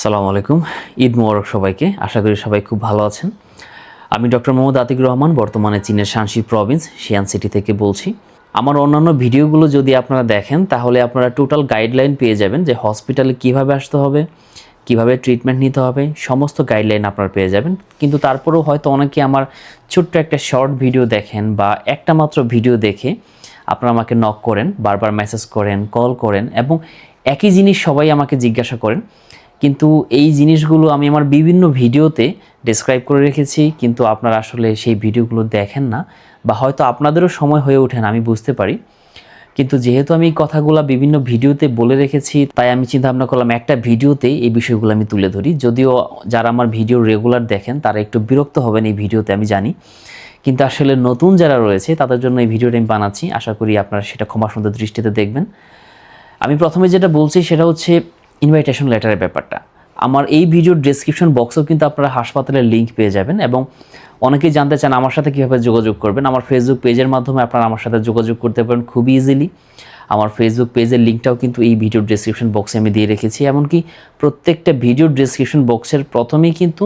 সালামু আলাইকুম। ঈদ মোবারক সবাইকে। আশা করি সবাই খুব ভালো আছেন। আমি ডক্টর মোহাম্মদ আতিক রহমান, বর্তমানে চীনের শানসি প্রভিন্স শিয়ান সিটি থেকে বলছি। আমার অন্যান্য ভিডিওগুলো যদি আপনারা দেখেন, তাহলে আপনারা টোটাল গাইডলাইন পেয়ে যাবেন যে হসপিটালে কীভাবে আসতে হবে, কীভাবে ট্রিটমেন্ট নিতে হবে, সমস্ত গাইডলাইন আপনারা পেয়ে যাবেন। কিন্তু তারপরেও হয়তো অনেকে আমার ছোট্ট একটা শর্ট ভিডিও দেখেন বা একটা মাত্র ভিডিও দেখে আপনারা আমাকে নক করেন, বারবার মেসেজ করেন কল করেন এবং একই জিনিস সবাই আমাকে জিজ্ঞাসা করেন। কিন্তু এই জিনিসগুলো আমি আমার বিভিন্ন ভিডিওতে ডেসক্রাইব করে রেখেছি, কিন্তু আপনারা আসলে সেই ভিডিওগুলো দেখেন না বা হয়তো আপনাদেরও সময় হয়ে ওঠে না, আমি বুঝতে পারি। কিন্তু যেহেতু আমি এই কথাগুলো বিভিন্ন ভিডিওতে বলে রেখেছি, তাই আমি চিন্তা ভাবনা করলাম একটা ভিডিওতে এই বিষয়গুলো আমি তুলে ধরি। যদিও যারা আমার ভিডিও রেগুলার দেখেন, তারা একটু বিরক্ত হবেন এই ভিডিওতে, আমি জানি। কিন্তু আসলে নতুন যারা রয়েছে, তাদের জন্য এই ভিডিওটা আমি বানাচ্ছি। আশা করি আপনারা সেটা ক্ষমা সুন্দর দৃষ্টিতে দেখবেন। আমি প্রথমে যেটা বলছি, সেটা হচ্ছে ইনভাইটেশন লেটারের ব্যাপারটা। আমার এই ভিডিওর ডেসক্রিপশন বক্সেও কিন্তু আপনারা হাসপাতালের লিঙ্ক পেয়ে যাবেন এবং অনেকেই জানতে চান আমার সাথে কীভাবে যোগাযোগ করবেন। আমার ফেসবুক পেজের মাধ্যমে আপনারা আমার সাথে যোগাযোগ করতে পারেন খুবই ইজিলি আমার ফেসবুক পেজের লিঙ্কটাও কিন্তু এই ভিডিওর ডেসক্রিপশন বক্সে আমি দিয়ে রেখেছি। এমনকি প্রত্যেকটা ভিডিওর ডেসক্রিপশন বক্সের প্রথমেই কিন্তু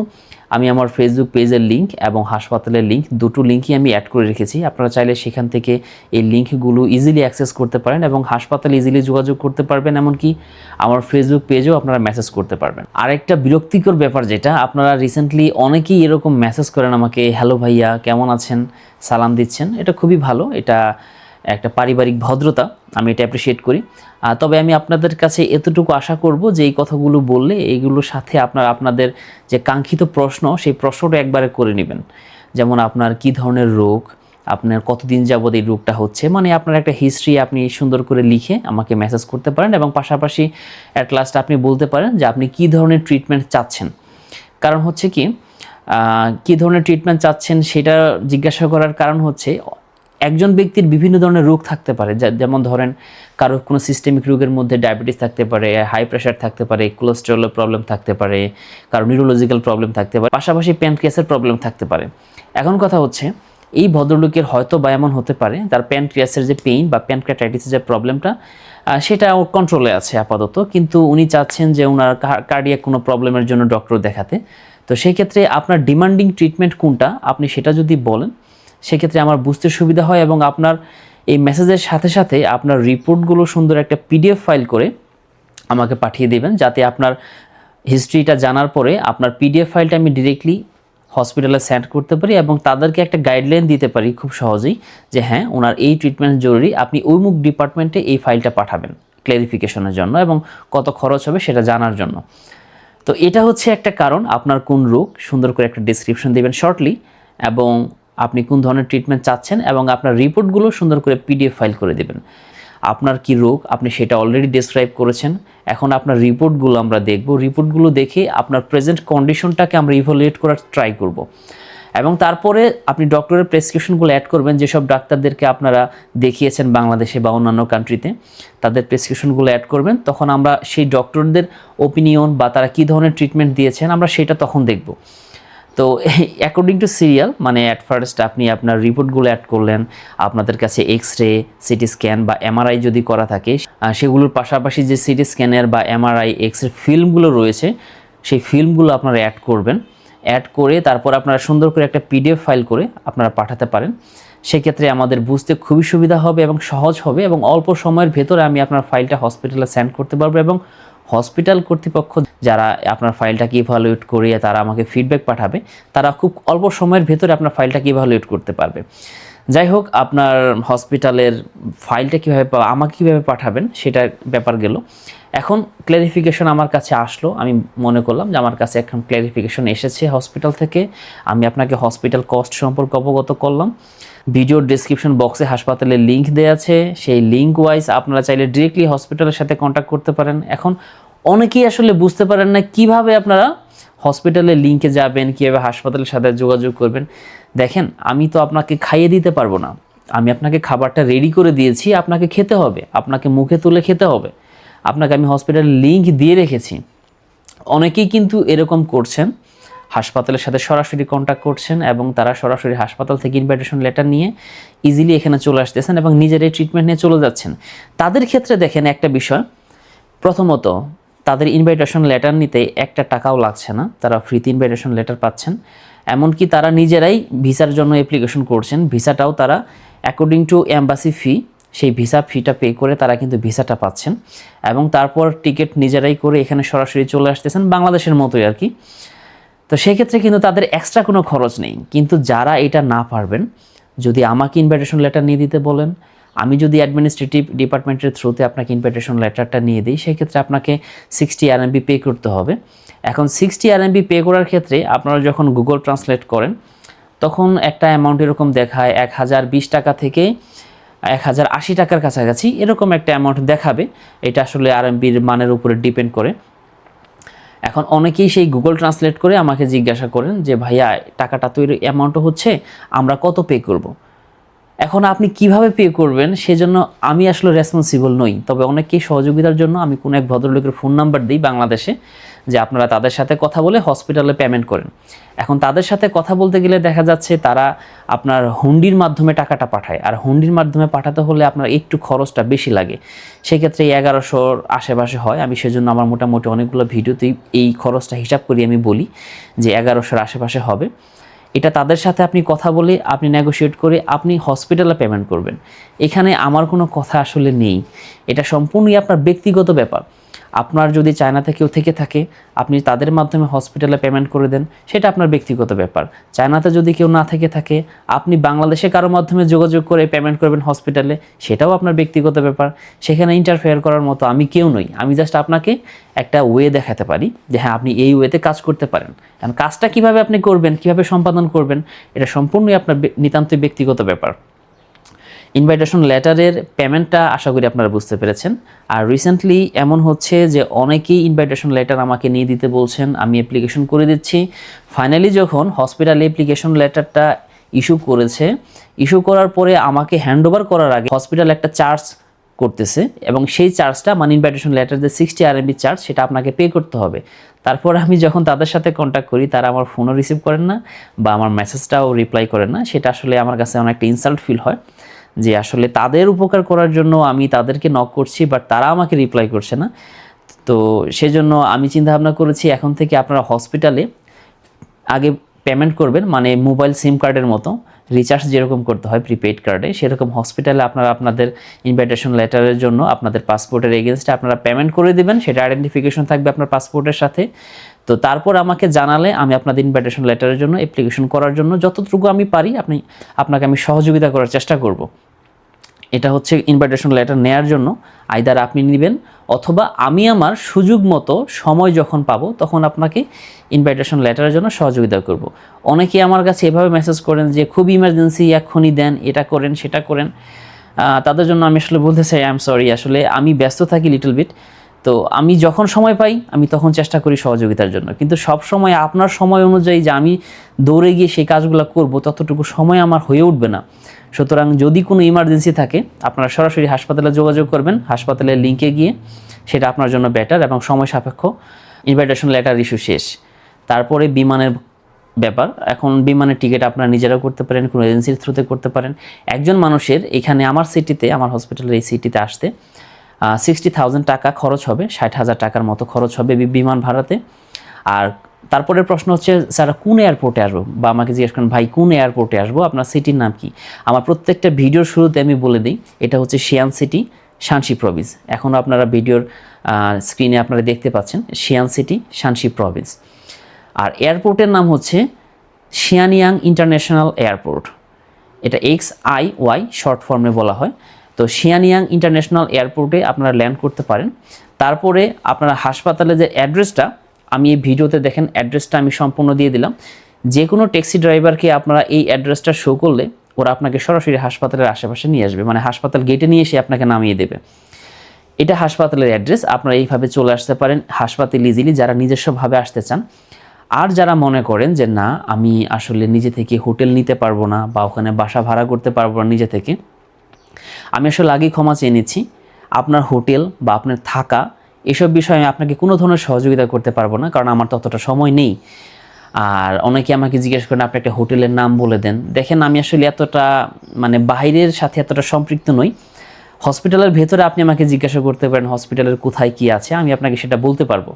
আমি আমার ফেসবুক পেজের লিঙ্ক এবং হাসপাতালের লিঙ্ক দুটো লিঙ্কই আমি অ্যাড করে রেখেছি। আপনারা চাইলে সেখান থেকে এই লিঙ্কগুলো ইজিলি অ্যাক্সেস করতে পারেন এবং হাসপাতালে ইজিলি যোগাযোগ করতে পারবেন। এমনকি আমার ফেসবুক পেজেও আপনারা মেসেজ করতে পারবেন। আরেকটা বিরক্তিকর ব্যাপার যেটা, আপনারা রিসেন্টলি অনেকেই এরকম মেসেজ করেন আমাকে হ্যালো ভাইয়া, কেমন আছেন? সালাম দিচ্ছেন। এটা খুবই ভালো। এটা একটা পারিবারিক ভদ্রতা, আমি এটা অ্যাপ্রিসিয়েট করি। তবে আমি আপনাদের কাছে এতটুকু আশা করব যে এই কথাগুলো বললে এইগুলোর সাথে আপনার, আপনাদের যে কাঙ্ক্ষিত প্রশ্ন, সেই প্রশ্নটা একবারে করে নেবেন। যেমন আপনার কি ধরনের রোগ, আপনার কতদিন যাবত এই রোগটা হচ্ছে মানে আপনার একটা হিস্ট্রি আপনি সুন্দর করে লিখে আমাকে মেসেজ করতে পারেন এবং পাশাপাশি অ্যাট লাস্ট আপনি বলতে পারেন যে আপনি কি ধরনের ট্রিটমেন্ট চাচ্ছেন। কারণ হচ্ছে কি কি ধরনের ট্রিটমেন্ট চাচ্ছেন সেটা জিজ্ঞাসা করার কারণ হচ্ছে একজন ব্যক্তির বিভিন্ন ধরনের রোগ থাকতে পারে যেমন ধরেন কারও কোনো সিস্টেমিক রোগের মধ্যে ডায়াবেটিস থাকতে পারে হাই প্রেশার থাকতে পারে কোলেস্টেরলের প্রবলেম থাকতে পারে, কারও নিউরোলজিক্যাল প্রবলেম থাকতে পারে, পাশাপাশি প্যানক্রিয়াসের প্রবলেম থাকতে পারে। এখন কথা হচ্ছে, এই ভদ্রলোকের হয়তো বা এমন হতে পারে, তার প্যানক্রিয়াসের যে পেইন বা প্যানক্রিয়াটাইটিসের যে প্রবলেমটা সেটা কন্ট্রোলে আছে আপাতত, কিন্তু উনি চাচ্ছেন যে ওনার কার্ডিয়াক কোনো প্রবলেমের জন্য ডক্টর দেখাতে। তো সেই ক্ষেত্রে আপনার ডিমান্ডিং ট্রিটমেন্ট কোনটা? আপনি সেটা যদি বলেন সেক্ষেত্রে আমার বুঝতে সুবিধা হয় এবং আপনার এই মেসেজের সাথে সাথে আপনার রিপোর্টগুলো সুন্দর একটা পিডিএফ ফাইল করে আমাকে পাঠিয়ে দেবেন, যাতে আপনার হিস্ট্রিটা জানার পরে আপনার পিডিএফ ফাইলটা আমি ডিরেক্টলি হসপিটালে সেন্ড করতে পারি এবং তাদেরকে একটা গাইডলাইন দিতে পারি খুব সহজেই যে হ্যাঁ ওনার এই ট্রিটমেন্ট জরুরি, আপনি মুখ ডিপার্টমেন্টে এই ফাইলটা পাঠাবেন ক্লারিফিকেশনের জন্য এবং কত খরচ হবে সেটা জানার জন্য। তো এটা হচ্ছে একটা কারণ, আপনার কোন রোগ, সুন্দর করে একটা ডিসক্রিপশন দেবেন শর্টলি এবং আপনি কোন ধরনের ট্রিটমেন্ট চাচ্ছেন এবং আপনার রিপোর্টগুলো সুন্দর করে পিডিএফ ফাইল করে দেবেন। আপনার কি রোগ? আপনি সেটা অলরেডি ডিসক্রাইব করেছেন। এখন আপনার রিপোর্টগুলো আমরা দেখব। রিপোর্টগুলো দেখে আপনার প্রেজেন্ট কন্ডিশনটাকে আমরা ইভালুয়েট করার ট্রাই করব। এবং তারপরে আপনি ডক্টরের প্রেসক্রিপশনগুলো অ্যাড করবেন। যেসব ডাক্তারদেরকে আপনারা দেখিয়েছেন বাংলাদেশে বা অন্যান্য কান্ট্রিতে তাদের প্রেসক্রিপশনগুলো অ্যাড করবেন। তখন আমরা সেই ডক্টরদের ওপিনিয়ন বা তারা কী ধরনের ট্রিটমেন্ট দিয়েছেন, আমরা সেটা তখন দেখব। তো অ্যাকর্ডিং টু সিরিয়াল মানে অ্যাট ফার্স্ট আপনি আপনার রিপোর্টগুলো অ্যাড করলেন, আপনাদের কাছে এক্স রে সিটি স্ক্যান বা এমআরআই যদি করা থাকে সেগুলোর পাশাপাশি যে সিটি স্ক্যানের বা এমআরআই এক্স রে ফিল্মগুলো রয়েছে, সেই ফিল্মগুলো আপনারা অ্যাড করবেন। অ্যাড করে তারপর আপনারা সুন্দর করে একটা পিডিএফ ফাইল করে আপনারা পাঠাতে পারেন। সেক্ষেত্রে আমাদের বুঝতে খুবই সুবিধা হবে এবং সহজ হবে এবং অল্প সময়ের ভেতরে আমি আপনার ফাইলটা হসপিটালে সেন্ড করতে পারব এবং হসপিটাল কর্তৃপক্ষ যারা আপনার ফাইলটা ফাইলটাকে ইভালুয়েট করিয়ে তারা আমাকে ফিডব্যাক পাঠাবে, তারা খুব অল্প সময়ের ভেতরে আপনার ফাইলটা ফাইলটাকে ইভালুয়েট করতে পারবে। যাই হোক, আপনার হসপিটালের ফাইলটা কীভাবে আমাকে কীভাবে পাঠাবেন সেটা ব্যাপার গেল। এখন ক্ল্যারিফিকেশন আমার কাছে আসলো। আমি মনে করলাম যে আমার কাছে এখন ক্ল্যারিফিকেশন এসেছে হসপিটাল থেকে। আমি আপনাকে হসপিটাল কস্ট সম্পর্কে অবগত করলাম। ভিডিওর ডিসক্রিপশন বক্সে হাসপাতালের লিঙ্ক দেওয়া আছে। সেই লিঙ্ক ওয়াইজ আপনারা চাইলে ডিরেক্টলি হসপিটালের সাথে কন্ট্যাক্ট করতে পারেন। এখন অনেকেই আসলে বুঝতে পারেন না কীভাবে আপনারা হসপিটালের লিঙ্কে যাবেন, কীভাবে হাসপাতালের সাথে যোগাযোগ করবেন। দেখেন, আমি তো আপনাকে খাইয়ে দিতে পারব না। আমি আপনাকে খাবারটা রেডি করে দিয়েছি, আপনাকে খেতে হবে। আপনাকে মুখে তুলে খেতে হবে। আপনাকে আমি হসপিটালের লিঙ্ক দিয়ে রেখেছি। অনেকেই কিন্তু এরকম করছেন, হাসপাতালের সাথে সরাসরি কন্ট্যাক্ট করছেন এবং তারা সরাসরি হাসপাতাল থেকে ইনভাইটেশন লেটার নিয়ে ইজিলি এখানে চলে আসতেছেন এবং নিজের এই ট্রিটমেন্ট নিয়ে চলে যাচ্ছেন। তাদের ক্ষেত্রে দেখেন একটা বিষয়, প্রথমত তাদের ইনভাইটেশন লেটার নিতে একটা টাকাও লাগছে না, তারা ফ্রিতে ইনভাইটেশন লেটার পাচ্ছেন। এমনকি তারা নিজেরাই ভিসার জন্য অ্যাপ্লিকেশন করছেন, ভিসাটাও তারা অ্যাকর্ডিং টু অ্যাম্বাসি ফি সেই ভিসা ফিটা পে করে তারা কিন্তু ভিসাটা পাচ্ছেন এবং তারপর টিকিট নিজেরাই করে এখানে সরাসরি চলে আসতেছেন বাংলাদেশের মতোই আর কি। তো সেক্ষেত্রে কিন্তু তাদের এক্সট্রা কোনো খরচ নেই। কিন্তু যারা এটা না পারবেন, যদি আমাকে ইনভাইটেশন লেটার নিয়ে দিতে বলেন, আমি যদি অ্যাডমিনিস্ট্রেটিভ ডিপার্টমেন্টের থ্রুতে আপনাকে ইনভাইটেশন লেটারটা নিয়ে দিই, সেক্ষেত্রে আপনাকে সিক্সটি আরএমবি পে করতে হবে। এখন সিক্সটি আরএমবি পে করার ক্ষেত্রে আপনারা যখন গুগল ট্রান্সলেট করেন, তখন একটা অ্যামাউন্ট এরকম দেখায় এক হাজার বিশ টাকা থেকে এক হাজার আশি টাকার কাছাকাছি এরকম একটা অ্যামাউন্ট দেখাবে এটা আসলে আরএমবির মানের উপরে ডিপেন্ড করে এখন অনেকেই সেই গুগল ট্রান্সলেট করে আমাকে জিজ্ঞাসা করেন যে, ভাইয়া, টাকাটা তো অ্যামাউন্ট হচ্ছে, আমরা কত পে করব। এখন আপনি কীভাবে পে করবেন সেজন্য আমি আসলে রেসপন্সিবল নই। তবে অনেকেই সহযোগিতার জন্য আমি কোনো এক ভদ্রলোকের ফোন নাম্বার দিই বাংলাদেশে, যে আপনারা তাদের সাথে কথা বলে হসপিটালে পেমেন্ট করেন। এখন তাদের সাথে কথা বলতে গেলে দেখা যাচ্ছে তারা আপনার হুন্ডির মাধ্যমে টাকাটা পাঠায়। আর হুন্ডির মাধ্যমে পাঠাতে হলে আপনার একটু খরচটা বেশি লাগে। সেক্ষেত্রে এগারোশোর আশেপাশে হয়। আমি সেজন্য আমার মোটামুটি অনেকগুলো ভিডিওতেই এই খরচটা হিসাব করি, আমি বলি যে এগারোশোর আশেপাশে হবে। এটা তাদের সাথে আপনি কথা বলে, আপনি নেগোশিয়েট করে আপনি হসপিটালে পেমেন্ট করবেন। এখানে আমার কোনো কথা আসলে নেই। এটা সম্পূর্ণই আপনার ব্যক্তিগত ব্যাপার। আপনার যদি চায়নাতে কেউ থেকে থাকে, আপনি তাদের মাধ্যমে হসপিটালে পেমেন্ট করে দেন, সেটা আপনার ব্যক্তিগত ব্যাপার। চায়নাতে যদি কেউ না থেকে থাকে, আপনি বাংলাদেশে কারও মাধ্যমে যোগাযোগ করে পেমেন্ট করবেন হসপিটালে সেটাও আপনার ব্যক্তিগত ব্যাপার। সেখানে ইন্টারফেয়ার করার মতো আমি কেউ নই। আমি জাস্ট আপনাকে একটা ওয়ে দেখাতে পারি যে হ্যাঁ আপনি এই ওয়েতে কাজ করতে পারেন। কারণ কাজটা কীভাবে আপনি করবেন, কীভাবে সম্পাদন করবেন, এটা সম্পূর্ণই আপনার নিতান্তই ব্যক্তিগত ব্যাপার। ইনভাইটেশন লেটারের পেমেন্টটা আশা করি আপনারা বুঝতে পেরেছেন। আর রিসেন্টলি এমন হচ্ছে যে অনেকেই ইনভাইটেশন লেটার আমাকে নিয়ে দিতে বলছেন, আমি অ্যাপ্লিকেশন করে দিচ্ছি। ফাইনালি যখন হসপিটাল অ্যাপ্লিকেশন লেটারটা ইস্যু করেছে ইস্যু করার পরে আমাকে হ্যান্ডওভার করার আগে হসপিটাল একটা চার্জ করতেছে এবং সেই চার্জটা মানে ইনভাইটেশন লেটার যে সিক্সটি আর আরএমবি চার্জ সেটা আপনাকে পে করতে হবে। তারপর আমি যখন তাদের সাথে কন্ট্যাক্ট করি, তারা আমার ফোনও রিসিভ করেন না বা আমার মেসেজটাও রিপ্লাই করেন না, সেটা আসলে আমার কাছে অনেকটা ইনসাল্ট ফিল হয়। যে আসলে তাদের উপকার করার জন্য আমি তাদেরকে নক করছি বাট তারা আমাকে রিপ্লাই করছে না। তো সেজন্য আমি চিন্তা ভাবনা করেছি, এখন থেকে আপনারা হসপিটালে আগে পেমেন্ট করবেন মানে মোবাইল সিম কার্ডের মতো রিচার্জ যেরকম করতে হয় প্রিপেড কার্ডে সেরকম হসপিটালে আপনারা আপনাদের ইনভাইটেশন লেটারের জন্য আপনাদের পাসপোর্টের এগেনস্টে আপনারা পেমেন্ট করে দেবেন, সেটা আইডেন্টিফিকেশন থাকবে আপনার পাসপোর্টের সাথে। তো তারপর আমাকে জানালে আমি আপনাদের ইনভাইটেশন লেটারের জন্য অ্যাপ্লিকেশন করার জন্য যতটুকু আমি পারি, আপনি, আপনাকে আমি সহযোগিতা করার চেষ্টা করব। এটা হচ্ছে ইনভাইটেশন লেটার নেয়ার জন্য আইদার আপনি নেবেন অথবা আমি আমার সুযোগ মতো সময় যখন পাবো তখন আপনাকে ইনভাইটেশন লেটারের জন্য সহযোগিতা করব। অনেকে আমার কাছে এভাবে মেসেজ করেন যে, খুব ইমার্জেন্সি এক্ষুনি দেন, এটা করেন, সেটা করেন। তাদের জন্য আমি আসলে বলতে চাই আই এম সরি আসলে আমি ব্যস্ত থাকি লিটল বিট তো আমি যখন সময় পাই, আমি তখন চেষ্টা করি সহযোগিতার জন্য। কিন্তু সব সময় আপনার সময় অনুযায়ী যে আমি দৌড়ে গিয়ে সেই কাজগুলো করব, ততটুকু সময় আমার হয়ে উঠবে না। সুতরাং যদি কোনো ইমার্জেন্সি থাকে, আপনারা সরাসরি হাসপাতালে যোগাযোগ করবেন। হাসপাতালের লিঙ্কে গিয়ে সেটা আপনার জন্য বেটার এবং সময় সাপেক্ষ ইনভাইটেশন লেটার ইস্যু শেষ। তারপরে বিমানের ব্যাপার। এখন বিমানের টিকিট আপনারা নিজেরাও করতে পারেন, কোনো এজেন্সির থ্রুতে করতে পারেন। একজন মানুষের এখানে আমার সিটিতে আমার হসপিটালের এই সিটিতে আসতে সিক্সটি থাউজেন্ড টাকা খরচ হবে, ষাট হাজার টাকার মতো খরচ হবে বিমান ভাড়াতে। আর তারপরের প্রশ্ন হচ্ছে, স্যার, কোন এয়ারপোর্টে আসব? বা আমাকে জিজ্ঞেস করেন, ভাই, কোন এয়ারপোর্টে আসব? আপনার সিটির নাম কি? আমার প্রত্যেকটা ভিডিওর শুরুতে আমি বলে দিই, এটা হচ্ছে শিয়ান সিটি শানসি প্রভিন্স এখনও আপনারা ভিডিওর স্ক্রিনে আপনারা দেখতে পাচ্ছেন শিয়ান সিটি শানসি প্রভিন্স আর এয়ারপোর্টের নাম হচ্ছে শিয়ানিয়াং ইন্টারন্যাশনাল এয়ারপোর্ট এটা এক্স আই ওয়াই শর্ট ফর্মে বলা হয়। তো শিয়ানিয়াং ইন্টারন্যাশনাল এয়ারপোর্টে আপনারা ল্যান্ড করতে পারেন। তারপরে আপনারা হাসপাতালে যে অ্যাড্রেসটা আমি এই ভিডিওতে দেখেন অ্যাড্রেসটা আমি সম্পূর্ণ দিয়ে দিলাম। যে কোনো ট্যাক্সি ড্রাইভারকে আপনারা এই অ্যাড্রেসটা শো করলে ওরা আপনাকে সরাসরি হাসপাতালের আশেপাশে নিয়ে আসবে। মানে হাসপাতাল গেটে নিয়ে এসে আপনাকে নামিয়ে দেবে। এটা হাসপাতালের অ্যাড্রেস আপনারা এইভাবে চলে আসতে পারেন হাসপাতাল ইজিলি যারা নিজস্বভাবে আসতে চান। আর যারা মনে করেন যে না, আমি আসলে নিজে থেকে হোটেল নিতে পারব না বা ওখানে বাসা ভাড়া করতে পারব না নিজে থেকে, আমি আসলে আগেই ক্ষমা চেয়ে নিচ্ছি। আপনার হোটেল বা আপনার থাকা এসব বিষয়ে আমি আপনাকে কোনো ধরনের সহযোগিতা করতে পারব না, কারণ আমার ততটা সময় নেই। আর অনেকে আমাকে জিজ্ঞেস করেন, আপনি একটা হোটেলের নাম বলে দেন? দেখেন, আমি আসলে এতটা মানে বাইরের সাথে এতটা সম্পৃক্ত নই। হসপিটালের ভেতরে আপনি আমাকে জিজ্ঞাসা করতে পারেন, হসপিটালের কোথায় কি আছে? আমি আপনাকে সেটা বলতে পারব।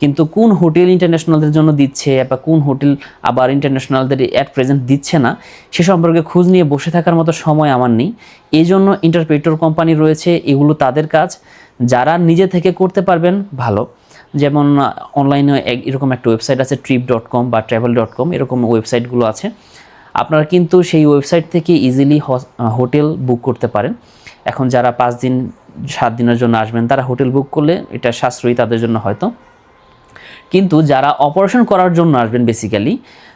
কিন্তু কোন হোটেল ইন্টারন্যাশনালদের জন্য দিচ্ছে বা কোন হোটেল আবার ইন্টারন্যাশনালদের অ্যাট প্রেজেন্ট দিচ্ছে না, সে সম্পর্কে খোঁজ নিয়ে বসে থাকার মতো সময় আমার নেই। এই জন্য ইন্টারপ্রেটর কোম্পানি রয়েছে, এগুলো তাদের কাজ। যারা নিজে থেকে করতে পারবেন, ভালো। যেমন অনলাইনে এরকম একটা ওয়েবসাইট আছে ট্রিপ ডট কম বা ট্রাভেল ডট কম এরকম ওয়েবসাইটগুলো আছে। আপনারা কিন্তু সেই ওয়েবসাইট থেকে ইজিলি হোটেল বুক করতে পারেন। এখন যারা পাঁচ দিন, সাত দিনের জন্য আসবেন, তারা হোটেল বুক করলে এটা সাশ্রয়ী তাদের জন্য হয়তো। কিন্তু যারা অপারেশন করার জন্য আসবেন বেসিক্যালি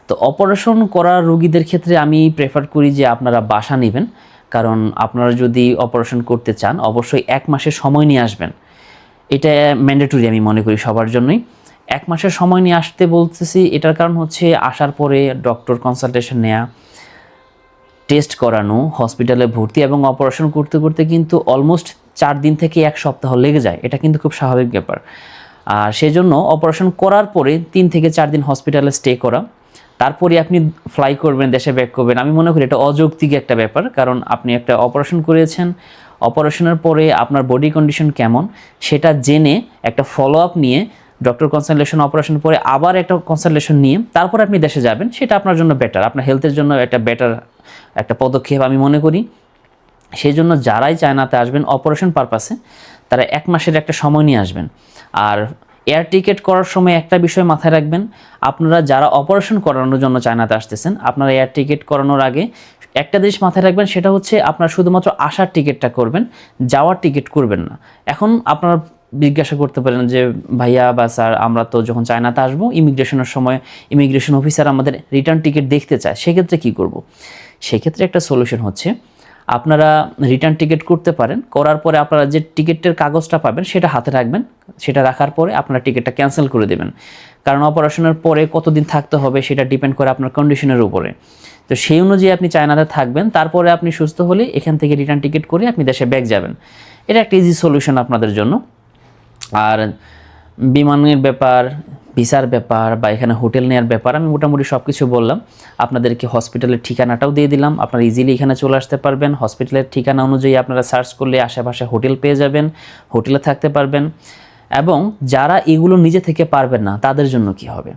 তো অপারেশন করা রোগীদের ক্ষেত্রে আমি প্রেফার করি যে আপনারা বাসা নেবেন। কারণ আপনারা যদি অপারেশন করতে চান, অবশ্যই এক মাসের সময় নিয়ে আসবেন। এটা ম্যান্ডেটরি আমি মনে করি সবার জন্যই। এক মাসের সময় নিয়ে আসতে বলতেছি, এটার কারণ হচ্ছে আসার পরে ডক্টর কনসালটেশন নেওয়া টেস্ট করানো হসপিটালে ভর্তি এবং অপারেশন করতে করতে কিন্তু অলমোস্ট চার দিন থেকে এক সপ্তাহ লেগে যায়। এটা কিন্তু খুব স্বাভাবিক ব্যাপার। আর সেজন্য অপারেশন করার পরে তিন থেকে চার দিন হসপিটালে স্টে করা তারপরে আপনি ফ্লাই করবেন, দেশে ব্যাক করবেন। আমি মনে করি এটা অযৌক্তিক একটা ব্যাপার, কারণ আপনি একটা অপারেশন করেছেন অপারেশনের পরে আপনার বডি কন্ডিশন কেমন, সেটা জেনে একটা ফলো আপ নিয়ে ডক্টর কনসালটেশন অপারেশন পরে আবার একটা কনসালটেশন নিয়ে তারপর আপনি দেশে যাবেন, সেটা আপনার জন্য বেটার আপনার হেলথের জন্য একটা বেটার একটা পদক্ষেপ আমি মনে করি। সেই জন্য যারাই চায়নাতে আসবেন অপারেশন পারপাসে তারা এক মাসের একটা সময় নিয়ে আসবেন। আর এয়ার টিকেট করার সময় একটা বিষয় মাথায় রাখবেন। আপনারা যারা অপারেশন করানোর জন্য চায়নাতে আসতেছেন, আপনারা এয়ার টিকিট করানোর আগে একটা জিনিস মাথায় রাখবেন, সেটা হচ্ছে আপনারা শুধুমাত্র আসার টিকিটটা করবেন, যাওয়ার টিকিট করবেন না। এখন আপনারা জিজ্ঞাসা করতে পারেন যে, ভাইয়া বা স্যার, আমরা তো যখন চায়নাতে আসব, ইমিগ্রেশনের সময় ইমিগ্রেশন অফিসার আমাদের রিটার্ন টিকিট দেখতে চায়, সেক্ষেত্রে কী করব? সেক্ষেত্রে একটা সলিউশন হচ্ছে আপনারা রিটার্ন টিকিট করতে পারেন, করার পরে আপনারা যে টিকিটের কাগজটা পাবেন সেটা হাতে রাখবেন, সেটা রাখার পরে আপনারা টিকিটটা ক্যান্সেল করে দেবেন। কারণ অপারেশনের পরে কতদিন থাকতে হবে সেটা ডিপেন্ড করে আপনার কন্ডিশনের উপরে। তো সেই অনুযায়ী আপনি চায়নাতে থাকবেন, তারপরে আপনি সুস্থ হলে এখান থেকে রিটার্ন টিকিট করে আপনি দেশে ব্যাক যাবেন। এটা একটা ইজি সলিউশন আপনাদের জন্য। আর বিমানের ব্যাপার ভিসার ব্যাপার বা এখানে হোটেল নেওয়ার ব্যাপার, আমি মোটামুটি সব কিছু বললাম। আপনাদেরকে হসপিটালের ঠিকানাটাও দিয়ে দিলাম। আপনারা ইজিলি এখানে চলে আসতে পারবেন। হসপিটালের ঠিকানা অনুযায়ী আপনারা সার্চ করলে আশেপাশে হোটেল পেয়ে যাবেন। হোটেলে থাকতে পারবেন। এবং যারা এগুলো নিজে থেকে পারবেন না, তাদের জন্য কি হবে?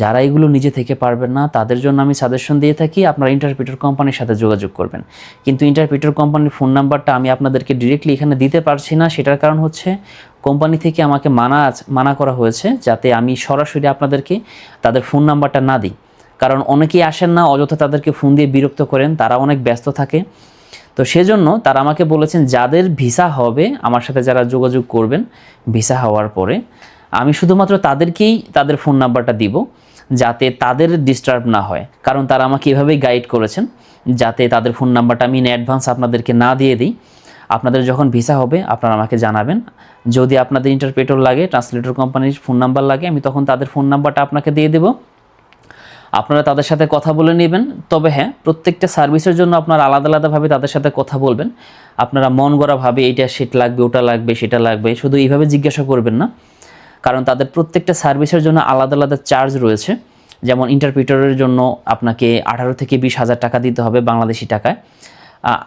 যারা এগুলো নিজে থেকে পারবেন না, তাদের জন্য আমি সাজেশন দিয়ে থাকি আপনারা ইন্টারপ্রিটার কোম্পানির সাথে যোগাযোগ করবেন। কিন্তু ইন্টারপ্রিটার কোম্পানির ফোন নাম্বারটা আমি আপনাদেরকে ডিরেক্টলি এখানে দিতে পারছি না, সেটার কারণ হচ্ছে কোম্পানি থেকে আমাকে মানা মানা করা হয়েছে যাতে আমি সরাসরি আপনাদেরকে তাদের ফোন নাম্বারটা না দিই। কারণ অনেকেই আসেন না, অযথা তাদেরকে ফোন দিয়ে বিরক্ত করেন, তারা অনেক ব্যস্ত থাকে। তো সেজন্য তারা আমাকে বলেছেন, যাদের ভিসা হবে, আমার সাথে যারা যোগাযোগ করবেন ভিসা হওয়ার পরে আমি শুধুমাত্র তাদেরকেই তাদের ফোন নাম্বারটা দিব যাতে তাদের ডিস্টার্ব না হয়। কারণ তারা আমাকে এভাবেই গাইড করেছেন যাতে তাদের ফোন নাম্বারটা আমি ইন অ্যাডভান্স আপনাদেরকে না দিয়ে দিই। আপনাদের যখন ভিসা হবে, আপনারা আমাকে জানাবেন। যদি আপনাদের ইন্টারপ্রেটর লাগে ট্রান্সলেটর কোম্পানির ফোন নাম্বার লাগে, আমি তখন তাদের ফোন নাম্বারটা আপনাকে দিয়ে দেবো। আপনারা তাদের সাথে কথা বলে নেবেন। তবে হ্যাঁ প্রত্যেকটা সার্ভিসের জন্য আপনারা আলাদা আলাদাভাবে তাদের সাথে কথা বলবেন। আপনারা মন গড়াভাবে এইটা সেট লাগবে, ওটা লাগবে, সেটা লাগবে, শুধু এইভাবে জিজ্ঞাসা করবেন না। কারণ তাদের প্রত্যেকটা সার্ভিসের জন্য আলাদা আলাদা চার্জ রয়েছে। যেমন ইন্টারপ্রিটারের জন্য আপনাকে আঠারো থেকে বিশ হাজার টাকা দিতে হবে বাংলাদেশি টাকায়।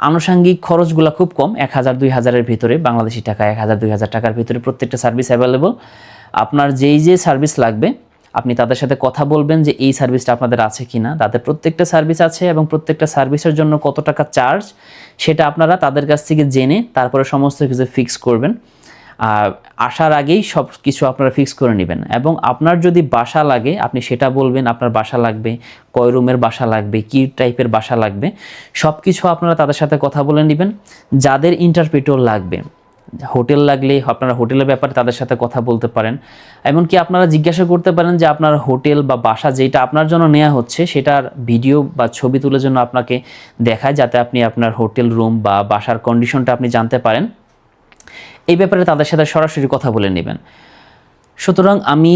আনুষঙ্গিক খরচগুলো খুব কম, এক হাজার, দুই হাজারের ভিতরে বাংলাদেশি টাকা এক হাজার, দুই হাজার টাকার ভিতরে প্রত্যেকটা সার্ভিস অ্যাভেলেবল আপনার যেই যে সার্ভিস লাগবে, আপনি তাদের সাথে কথা বলবেন যে এই সার্ভিসটা আপনাদের আছে কি না তাদের প্রত্যেকটা সার্ভিস আছে এবং প্রত্যেকটা সার্ভিসের জন্য কত টাকা চার্জ, সেটা আপনারা তাদের কাছ থেকে জেনে তারপরে সমস্ত কিছু ফিক্স করবেন। আসার আগেই সব কিছু আপনারা ফিক্স করে নেবেন। এবং আপনার যদি বাসা লাগে, আপনি সেটা বলবেন, আপনার বাসা লাগবে, কয় রুমের বাসা লাগবে, কী টাইপের বাসা লাগবে সব কিছু আপনারা তাদের সাথে কথা বলে নেবেন। যাদের ইন্টারপ্রিটর লাগবে, হোটেল লাগলে আপনারা হোটেলের ব্যাপারে তাদের সাথে কথা বলতে পারেন। এমনকি আপনারা জিজ্ঞাসা করতে পারেন যে, আপনার হোটেল বা বাসা যেটা আপনার জন্য নেওয়া হচ্ছে, সেটার ভিডিও বা ছবি তোলার জন্য আপনাকে দেখায়, যাতে আপনি আপনার হোটেল, রুম বা বাসার কন্ডিশনটা আপনি জানতে পারেন। এই ব্যাপারে তাদের সাথে সরাসরি কথা বলে নেবেন। সুতরাং আমি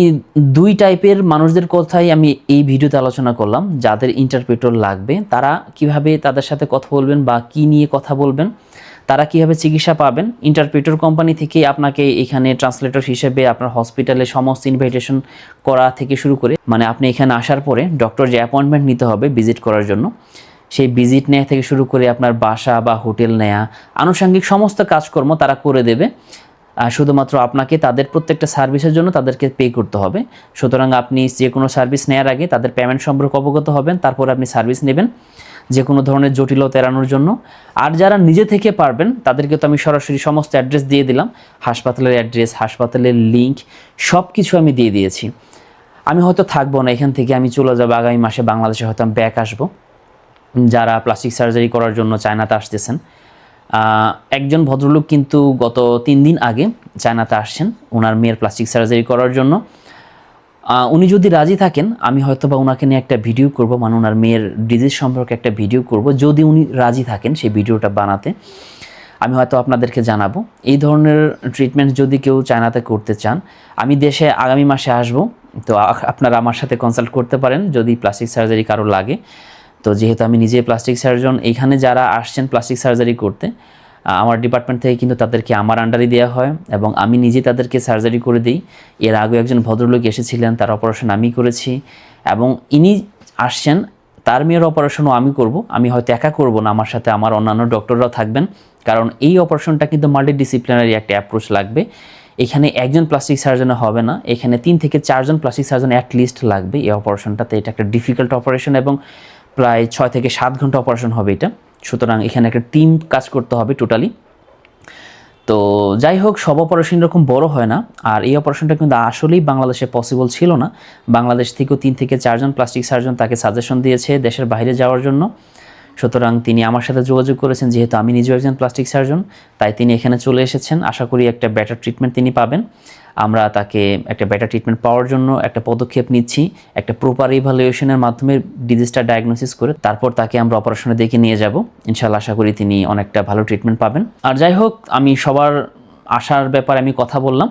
দুই টাইপের মানুষদের কথাই আমি এই ভিডিওতে আলোচনা করলাম। যাদের ইন্টারপ্রেটর লাগবে, তারা কীভাবে তাদের সাথে কথা বলবেন বা কি নিয়ে কথা বলবেন, তারা কীভাবে চিকিৎসা পাবেন ইন্টারপ্রেটর কোম্পানি থেকে আপনাকে এখানে ট্রান্সলেটর হিসেবে আপনার হসপিটালে সমস্ত ইনভাইটেশন করা থেকে শুরু করে মানে আপনি এখানে আসার পরে ডক্টর যে অ্যাপয়েন্টমেন্ট নিতে হবে ভিজিট করার জন্য সেই ভিজিট নেওয়া থেকে শুরু করে আপনার বাসা বা হোটেল নেয়া, আনুষঙ্গিক সমস্ত কাজকর্ম তারা করে দেবে। শুধুমাত্র আপনাকে তাদের প্রত্যেকটা সার্ভিসের জন্য তাদেরকে পে করতে হবে। সুতরাং আপনি যে কোনো সার্ভিস নেওয়ার আগে তাদের পেমেন্ট সম্পর্কে অবগত হবেন, তারপর আপনি সার্ভিস নেবেন যে কোনো ধরনের জটিলতা এড়ানোর জন্য। আর যারা নিজে থেকে পারবেন, তাদেরকে তো আমি সরাসরি সমস্ত অ্যাড্রেস দিয়ে দিলাম। হাসপাতালের অ্যাড্রেস হাসপাতালের লিঙ্ক সব কিছু আমি দিয়ে দিয়েছি। আমি হয়তো থাকব না এখান থেকে, আমি চলে যাব আগামী মাসে, বাংলাদেশে হয়তো আমি ব্যাক আসব। যারা প্লাস্টিক সার্জারি করার জন্য চায়নাতে আসতেছেন। একজন ভদ্রলোক কিন্তু গত তিন দিন আগে চায়নাতে আসছেন, ওনার মেয়ের প্লাস্টিক সার্জারি করার জন্য। উনি যদি রাজি থাকেন, আমি হয়তো বা ওনাকে নিয়ে একটা ভিডিও করব মানে ওনার মেয়ের ডিজিজ সম্পর্কে একটা ভিডিও করব। যদি উনি রাজি থাকেন সেই ভিডিওটা বানাতে, আমি হয়তো আপনাদেরকে জানাব। এই ধরনের ট্রিটমেন্ট যদি কেউ চায়নাতে করতে চান, আমি দেশে আগামী মাসে আসব। তো আপনারা আমার সাথে কনসাল্ট করতে পারেন, যদি প্লাস্টিক সার্জারি কারও লাগে। তো যেহেতু আমি নিজে প্লাস্টিক সার্জন এখানে যারা আসছেন প্লাস্টিক সার্জারি করতে আমার ডিপার্টমেন্ট থেকে কিন্তু তাদেরকে আমার আন্ডারে দেওয়া হয় এবং আমি নিজে তাদেরকে সার্জারি করে দিই। এর আগে একজন ভদ্রলোক এসেছিলেন, তার অপারেশন আমি করেছি এবং ইনি আসছেন, তার মেয়ের অপারেশনও আমি করব। আমি হয়তো একা করব না, আমার সাথে আমার অন্যান্য ডক্টররাও থাকবেন, কারণ এই অপারেশনটা কিন্তু মাল্টিডিসিপ্লিনারি একটা অ্যাপ্রোচ লাগবে। এখানে একজন প্লাস্টিক সার্জনে হবে না, এখানে তিন থেকে চারজন প্লাস্টিক সার্জন অ্যাট লিস্ট লাগবে এই অপারেশনটাতে এটা একটা ডিফিকাল্ট অপারেশন এবং প্রায় ছয় থেকে সাত ঘণ্টা অপারেশন হবে এটা। সুতরাং এখানে একটা টিম কাজ করতে হবে টোটালি তো যাই হোক, সব অপারেশন এরকম বড় হয় না। আর এই অপারেশনটা কিন্তু আসলেই বাংলাদেশে পসিবল ছিল না। বাংলাদেশ থেকেও তিন থেকে চারজন প্লাস্টিক সার্জন তাকে সাজেশন দিয়েছে দেশের বাইরে যাওয়ার জন্য। সুতরাং তিনি আমার সাথে যোগাযোগ করেছেন, যেহেতু আমি নিজেও একজন প্লাস্টিক সার্জন তাই তিনি এখানে চলে এসেছেন। আশা করি একটা বেটার ট্রিটমেন্ট তিনি পাবেন। আমরা তাকে একটা বেটার ট্রিটমেন্ট পাওয়ার জন্য একটা পদক্ষেপ নিচ্ছি, একটা প্রপার ইভালুয়েশনের মাধ্যমে ডিজিজটা ডায়াগনোসিস করে তারপর তাকে আমরা অপারেশনে দেখে নিয়ে যাব। ইনশাল্লাহ আশা করি তিনি অনেকটা ভালো ট্রিটমেন্ট পাবেন। আর যাই হোক, আমি সবার আসার ব্যাপারে আমি কথা বললাম।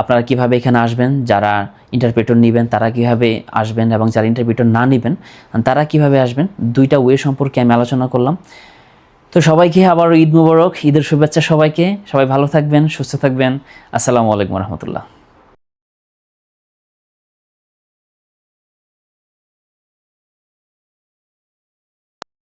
আপনারা কীভাবে এখানে আসবেন, যারা ইন্টারপ্রেটর নেবেন, তারা কীভাবে আসবেন এবং যারা ইন্টারপ্রেটর না নেবেন, তারা কীভাবে আসবেন, দুইটা ওয়ে সম্পর্কে আমি আলোচনা করলাম। তো সবাইকে আবার ঈদ মুবারক, ঈদের শুভেচ্ছা সবাইকে। সবাই ভালো থাকবেন, সুস্থ থাকবেন। আসসালামু আলাইকুম রহমতুল্লাহ।